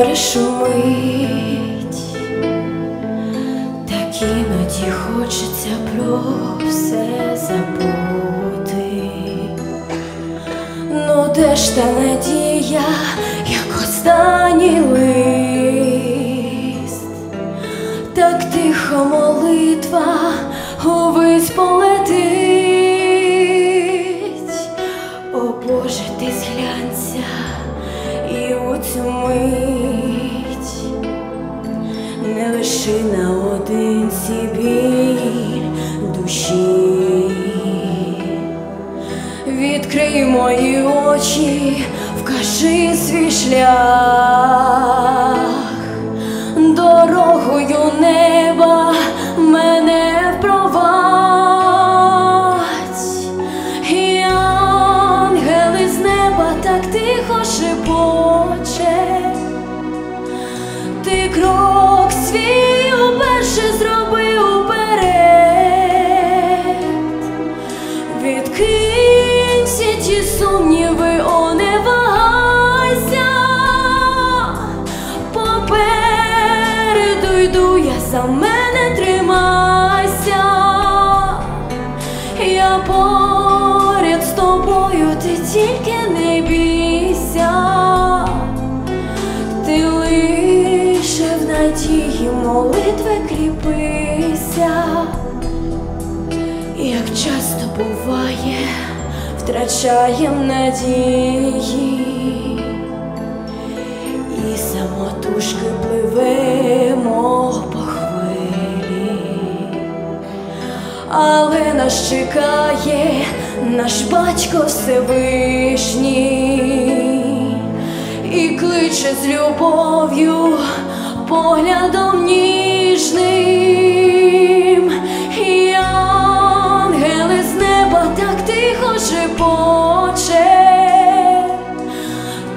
море шумить, так іноді хочеться про все забути. Ну де ж та надія, як останній лист, так тихо молитва увесь полетить. Цю мить не лиши наодинці біль душі. Відкрий мої очі, вкажи свій шлях, дорогою неба мене впровадь. І з неба так тихо шепоче, Йду, я за мене тримайся. Я поряд з тобою, ти тільки не бійся. Ти лише в надії молитви кріпися. Як часто буває, втрачаєм надії, і самотужки пливемо але нас чекає наш батько Всевишній і кличе з любов'ю поглядом ніжним. І ангели з неба так тихо шепоче,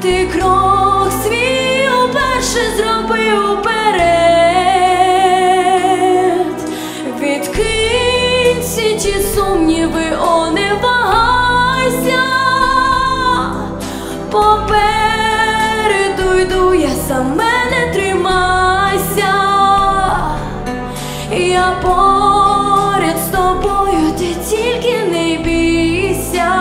ти крок свій уперше зробив всі ті сумніви, о, не вагайся. Попереду йду, я за мене тримайся. Я поряд з тобою, ти тільки не бійся.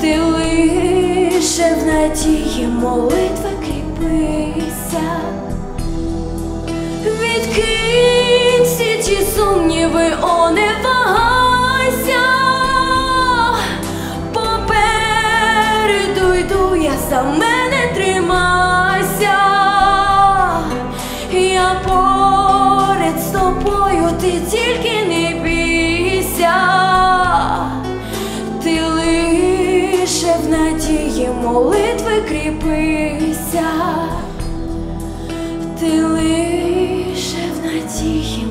Ти лише в надії молитви кріпися. Відкинь всі ті сумніви, о, не вагайся. Попереду йду, я за мене тримайся. Я поряд з тобою, ти тільки не бійся. Ти лише в надії молитви кріпися. Ти лише в надії.